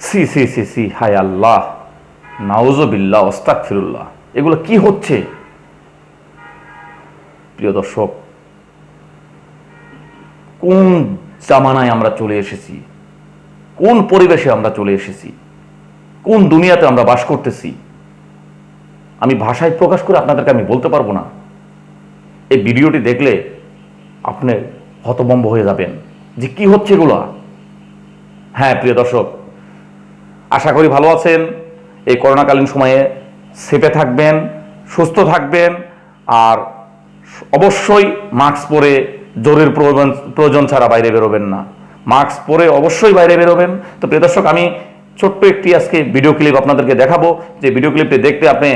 C সি সি সি, হায় আল্লাহ, নাউজবিল্লাহ ওস্তাক ফিরুল্লাহ এগুলো কি হচ্ছে? প্রিয় দর্শক, কোন জামানায় আমরা চলে এসেছি? কোন পরিবেশে আমরা চলে এসেছি? কোন দুনিয়াতে আমরা বাস করতেছি? আমি ভাষায় প্রকাশ করে আপনাদেরকে আমি বলতে পারব না। এই ভিডিওটি দেখলে আপনি হতবম্ব হয়ে যাবেন যে কি হচ্ছে এগুলো? হ্যাঁ প্রিয় দর্শক আশা করি ভালো আছেন। এই করোনাকালীন সময়ে সেপে থাকবেন, সুস্থ থাকবেন, আর অবশ্যই মাস্ক পরে জরুরি প্রয়োজন প্রয়োজন ছাড়া বাইরে বেরোবেন না। মাস্ক পরে অবশ্যই বাইরে বেরোবেন। তো প্রিয় দর্শক, আমি ছোট্ট একটি আজকে ভিডিও ক্লিপ আপনাদেরকে দেখাবো। যে ভিডিও ক্লিপটি দেখতে আপনি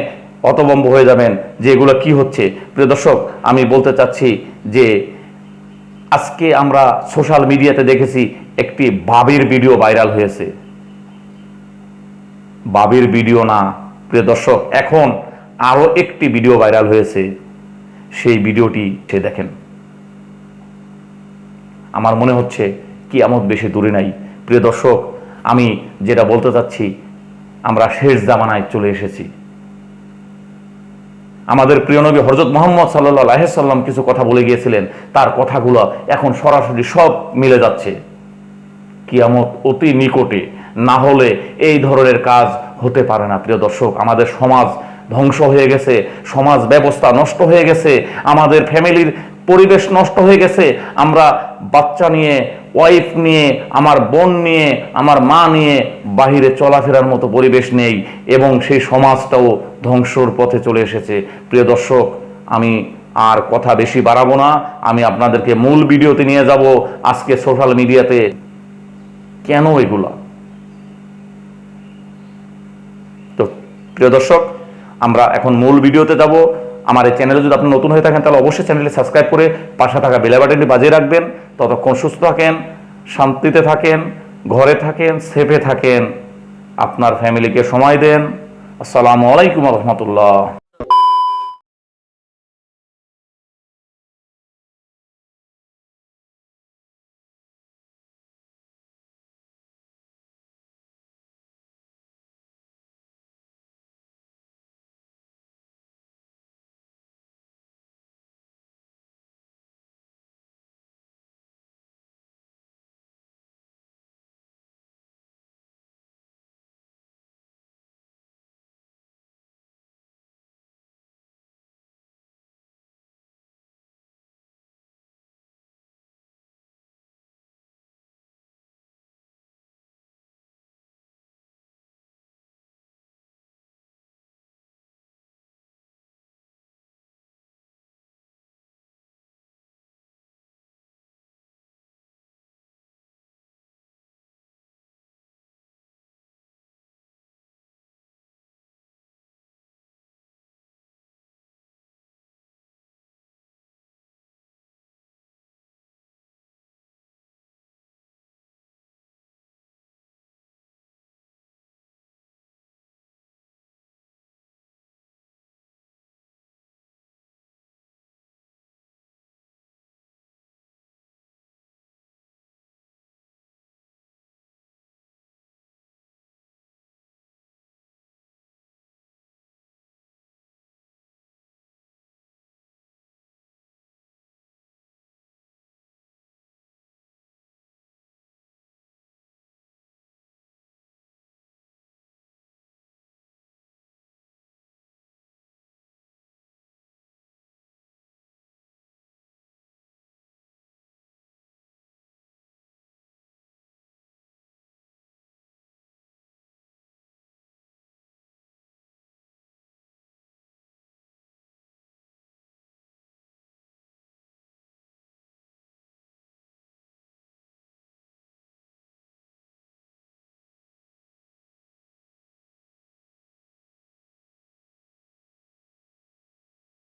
হতবম্ব হয়ে যাবেন যে এগুলো কি হচ্ছে। প্রিয় দর্শক, আমি বলতে চাচ্ছি যে আজকে আমরা সোশ্যাল মিডিয়াতে দেখেছি একটি বাবির ভিডিও ভাইরাল হয়েছে। বাবির ভিডিও না। প্রিয় দর্শক, এখন আরও একটি ভিডিও ভাইরাল হয়েছে। সেই ভিডিওটি সে দেখেন। আমার মনে হচ্ছে কি আমত বেশি দূরে নাই। প্রিয় দর্শক, আমি যেটা বলতে চাচ্ছি, আমরা শেষ জামানায় চলে এসেছি। আমাদের প্রিয় নবী হরজত মোহাম্মদ সাল্লাহ সাল্লাম কিছু কথা বলে গিয়েছিলেন। তার কথাগুলো এখন সরাসরি সব মিলে যাচ্ছে। কিয়ামত অতি নিকটে না হলে এই ধরনের কাজ হতে পারে না। প্রিয় দর্শক, আমাদের সমাজ ধ্বংস হয়ে গেছে, সমাজ ব্যবস্থা নষ্ট হয়ে গেছে, আমাদের ফ্যামিলির পরিবেশ নষ্ট হয়ে গেছে। আমরা বাচ্চা নিয়ে ওয়াইফ নিয়ে, আমার বোন নিয়ে, আমার মা নিয়ে বাহিরে চলাফেরার মতো পরিবেশ নেই এবং সেই সমাজটাও ধ্বংসর পথে চলে এসেছে। প্রিয় দর্শক, আমি আর কথা বেশি বাড়াবো না। আমি আপনাদেরকে মূল ভিডিওতে নিয়ে যাব। আজকে সোশ্যাল মিডিয়াতে কেন এগুলা তো প্রিয় দর্শক, আমরা এখন মূল ভিডিওতে যাব। আমার এই চ্যানেলে যদি আপনি নতুন হয়ে থাকেন, তাহলে অবশ্যই চ্যানেলটি সাবস্ক্রাইব করে পাশে থাকা বেলা বাটনটি বাজিয়ে রাখবেন। ততক্ষণ সুস্থ থাকেন, শান্তিতে থাকেন, ঘরে থাকেন, সেফে থাকেন। আপনার ফ্যামিলিকে সময় দেন। আসসালামু আলাইকুম রহমতুল্লাহ।